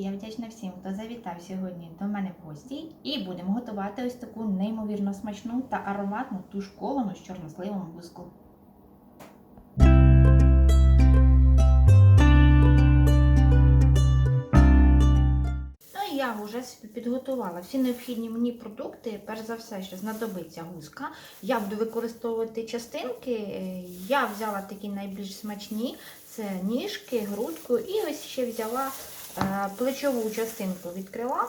Я вдячна всім, хто завітав сьогодні до мене в гості. І будемо готувати ось таку неймовірно смачну та ароматну тушковану з чорносливом гуску. Ну і я вже підготувала всі необхідні мені продукти. Перш за все, що знадобиться гуска. Я буду використовувати частинки. Я взяла такі найбільш смачні: це ніжки, грудку, і ось ще взяла плечову частинку відкрила.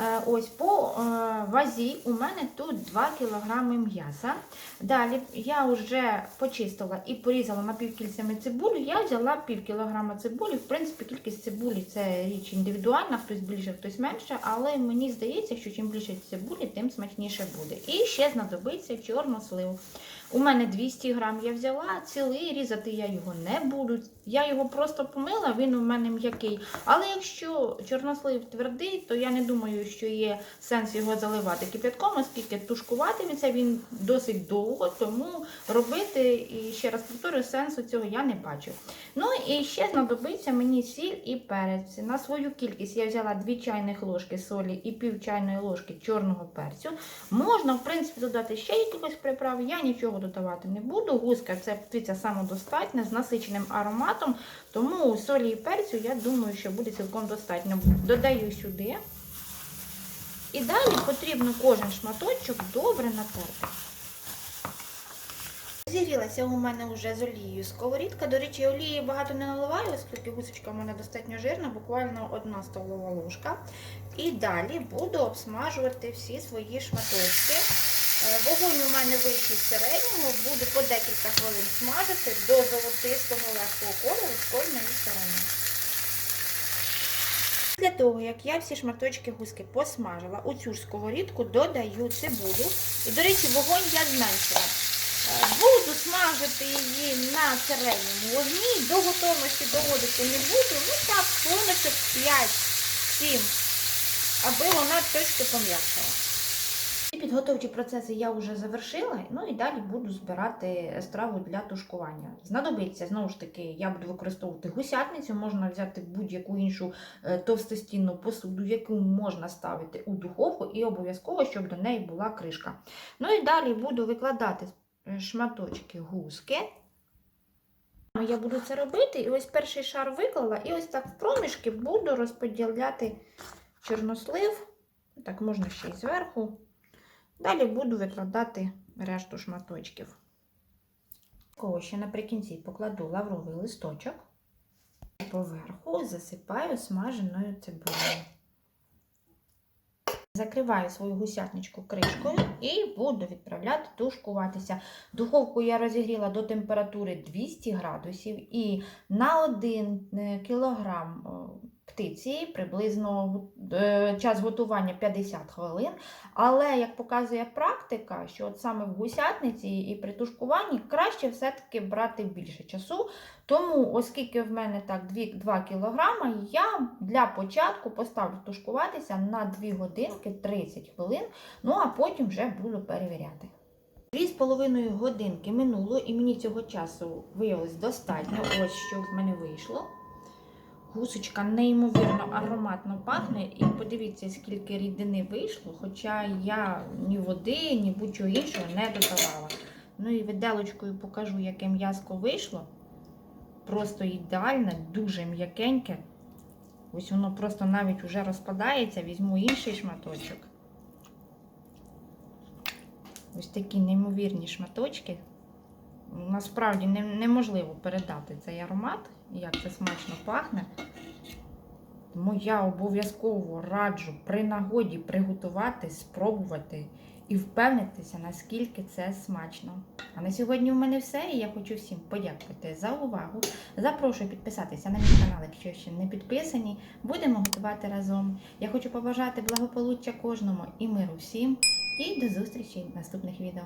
Е, Ось по е, вазі у мене тут 2 кг м'яса. Далі я вже почистила і порізала напівкільцями цибулю. Я взяла пів кілограма цибулі. В принципі, кількість цибулі це річ індивідуальна, хтось більше, хтось менше, але мені здається, що чим більше цибулі, тим смачніше буде. І ще знадобиться чорнослив. У мене 200 грам я взяла, цілий різати я його не буду. Я його просто помила, він у мене м'який. Але якщо чорнослив твердий, то я не думаю, що є сенс його заливати кипятком, оскільки тушкуватиметься він досить довго, тому робити, і ще раз повторюю, сенсу цього я не бачу. Ну і ще знадобиться мені сіль і перець. На свою кількість я взяла 2 чайних ложки солі і пів чайної ложки чорного перцю. Можна, в принципі, додати ще якихось приправ, я нічого додавати не буду. Гуска це птиця самодостатня з насиченим ароматом, тому солі і перцю, я думаю, що буде цілком достатньо. Додаю сюди. І далі потрібно кожен шматочок добре натерти. Зігрілася у мене вже з олією сковорідка. До речі, олії багато не наливаю, оскільки гусочка у мене достатньо жирна, буквально одна столова ложка. І далі буду обсмажувати всі свої шматочки. Е, Вогонь у мене вищий середнього, буду по декілька хвилин смажити до золотистого легкого кольору з кожної сторони. Того, як я всі шматочки гуски посмажила, у цю ж сковорідку додаю цибулю. І, до речі, вогонь я зменшила. Е, Буду смажити її на середньому вогні, до готовності доводити не буду. Ну так, хвилиночок 5-7, аби вона трошки пом'якшала. Підготовчі процеси я вже завершила, ну і далі буду збирати страву для тушкування. Знадобиться, знову ж таки, я буду використовувати гусятницю, можна взяти будь-яку іншу е, товстостінну посуду, яку можна ставити у духовку, і обов'язково, щоб до неї була кришка. Ну і далі буду викладати е, шматочки гуски. Я буду це робити, і ось перший шар виклала, і ось так в проміжки буду розподіляти чорнослив. Так, можна ще й зверху. Далі буду викладати решту шматочків. Кого ще наприкінці покладу лавровий листочок. Поверху засипаю смаженою цибулею. Закриваю свою гусятничку кришкою і буду відправляти тушкуватися. Духовку я розігріла до температури 200 градусів і на 1 кілограм птиці приблизно е, час готування 50 хвилин. Але, як показує практика, що от саме в гусятниці і при тушкуванні краще все-таки брати більше часу. Тому, оскільки в мене так 2, 2 кг, я для початку поставлю тушкуватися на 2 годинки 30 хвилин, ну а потім вже буду перевіряти. Дві з половиною годинки минуло, і мені цього часу виявилось достатньо. Ось що в мене вийшло. Гусочка неймовірно ароматно пахне. І подивіться, скільки рідини вийшло, хоча я ні води, ні будь-чого іншого не додавала. Ну і виделочкою покажу, яке м'язко вийшло. Просто ідеальне, дуже м'якеньке. Ось воно просто навіть вже розпадається, візьму інший шматочок. Ось такі неймовірні шматочки. Насправді неможливо передати цей аромат, як це смачно пахне. Тому я обов'язково раджу при нагоді приготувати, спробувати і впевнитися, наскільки це смачно. А на сьогодні у мене все. І я хочу всім подякувати за увагу. Запрошую підписатися на мій канал, якщо ще не підписані. Будемо готувати разом. Я хочу побажати благополуччя кожному і миру всім. І до зустрічі в наступних відео.